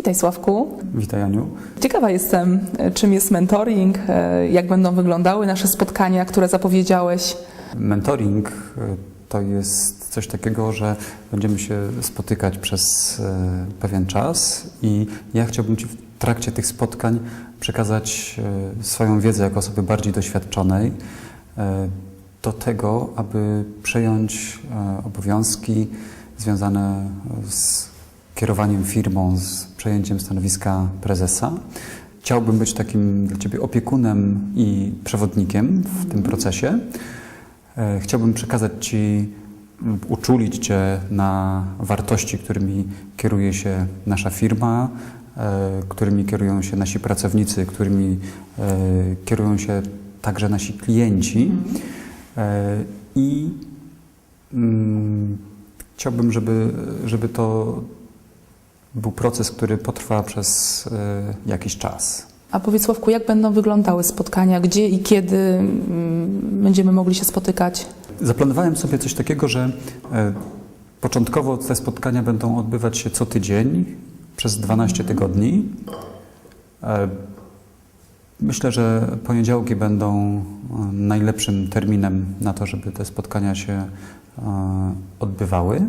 Witaj Sławku. Witaj Aniu. Ciekawa jestem, e, czym jest mentoring, e, jak będą wyglądały nasze spotkania, które zapowiedziałeś. Mentoring y, to jest coś takiego, że będziemy się spotykać przez y, pewien czas i ja chciałbym Ci w trakcie tych spotkań przekazać swoją wiedzę jako osoby bardziej doświadczonej do tego, aby przejąć obowiązki związane z kierowaniem firmą, z przejęciem stanowiska prezesa. Chciałbym być takim dla Ciebie opiekunem i przewodnikiem w tym procesie. E, Chciałbym przekazać Ci, uczulić Cię na wartości, którymi kieruje się nasza firma, e, którymi kierują się nasi pracownicy, którymi e, kierują się także nasi klienci. E, I chciałbym, żeby, żeby to był proces, który potrwa przez e, jakiś czas. A powiedz Sławku, jak będą wyglądały spotkania, gdzie i kiedy mm, będziemy mogli się spotykać? Zaplanowałem sobie coś takiego, że e, początkowo te spotkania będą odbywać się co tydzień przez 12 tygodni. E, Myślę, że poniedziałki będą najlepszym terminem na to, żeby te spotkania się odbywały.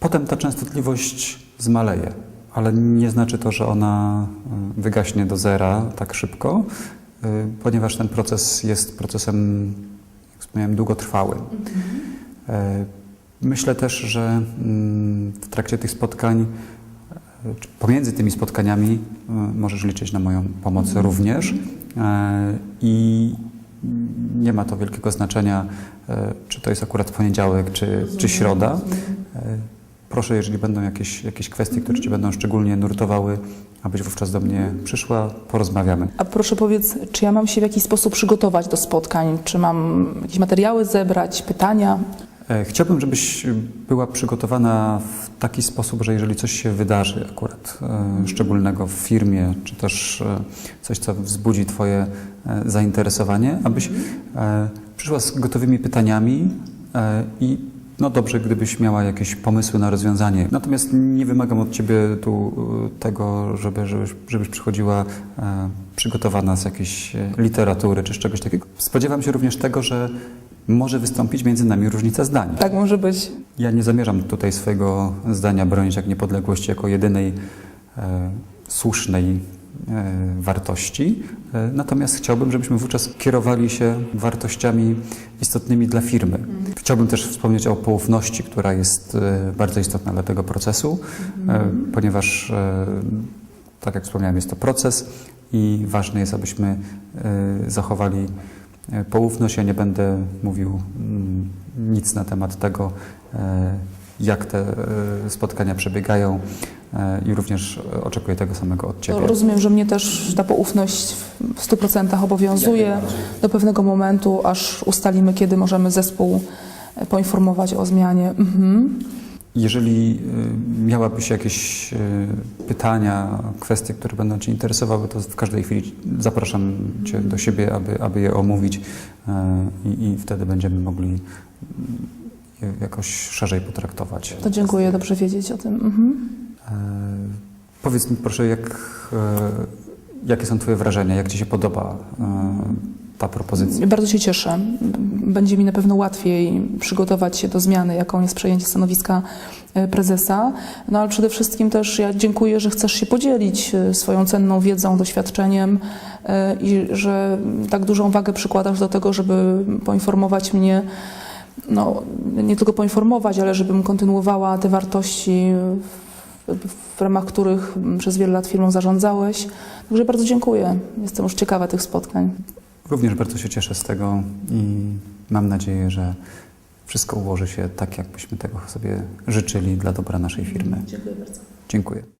Potem ta częstotliwość zmaleje, ale nie znaczy to, że ona e, wygaśnie do zera tak szybko, e, ponieważ ten proces jest procesem, jak wspomniałem, długotrwałym. E, Myślę też, że mm, w trakcie tych spotkań, pomiędzy tymi spotkaniami, możesz liczyć na moją pomoc również. E, I nie ma to wielkiego znaczenia, czy to jest akurat poniedziałek, czy, czy środa. Proszę, jeżeli będą jakieś, jakieś kwestie, które Cię będą szczególnie nurtowały, abyś wówczas do mnie przyszła, porozmawiamy. A proszę powiedz, czy ja mam się w jakiś sposób przygotować do spotkań? Czy mam jakieś materiały zebrać, pytania? E, Chciałbym, żebyś była przygotowana w taki sposób, że jeżeli coś się wydarzy akurat e, szczególnego w firmie, czy też e, coś, co wzbudzi Twoje zainteresowanie, abyś przyszła z gotowymi pytaniami i no dobrze, gdybyś miała jakieś pomysły na rozwiązanie. Natomiast nie wymagam od Ciebie tu e, tego, żeby, żebyś, żebyś przychodziła e, przygotowana z jakiejś e, literatury czy z czegoś takiego. Spodziewam się również tego, że może wystąpić między nami różnica zdań. Tak może być. Ja nie zamierzam tutaj swojego zdania bronić jak niepodległości jako jedynej e, słusznej wartości. E, natomiast chciałbym, żebyśmy wówczas kierowali się wartościami istotnymi dla firmy. Chciałbym też wspomnieć o poufności, która jest e, bardzo istotna dla tego procesu, e, ponieważ e, tak jak wspomniałem, jest to proces i ważne jest, abyśmy e, zachowali e, poufność. Ja nie będę mówił mm, nic na temat tego, e, jak te e, spotkania przebiegają e, i również e, oczekuję tego samego od Ciebie. To rozumiem, że mnie też ta poufność w 100% obowiązuje do pewnego momentu, aż ustalimy, kiedy możemy zespół e, poinformować o zmianie. Mhm. Jeżeli miałabyś jakieś pytania, kwestie, które będą Cię interesowały, to w każdej chwili zapraszam Cię do siebie, aby, aby je omówić i, i wtedy będziemy mogli je jakoś szerzej potraktować. To dziękuję, dobrze wiedzieć o tym. Mhm. E, Powiedz mi proszę, jak, e, jakie są Twoje wrażenia, jak Ci się podoba e, ta propozycja? Bardzo się cieszę. Będzie mi na pewno łatwiej przygotować się do zmiany, jaką jest przejęcie stanowiska prezesa. No ale przede wszystkim też ja dziękuję, że chcesz się podzielić swoją cenną wiedzą, doświadczeniem i że tak dużą wagę przykładasz do tego, żeby poinformować mnie, no nie tylko poinformować, ale żebym kontynuowała te wartości, w ramach których przez wiele lat firmą zarządzałeś. Także bardzo dziękuję. Jestem już ciekawa tych spotkań. Również bardzo się cieszę z tego i mam nadzieję, że wszystko ułoży się tak, jakbyśmy tego sobie życzyli dla dobra naszej firmy. Dziękuję bardzo. Dziękuję.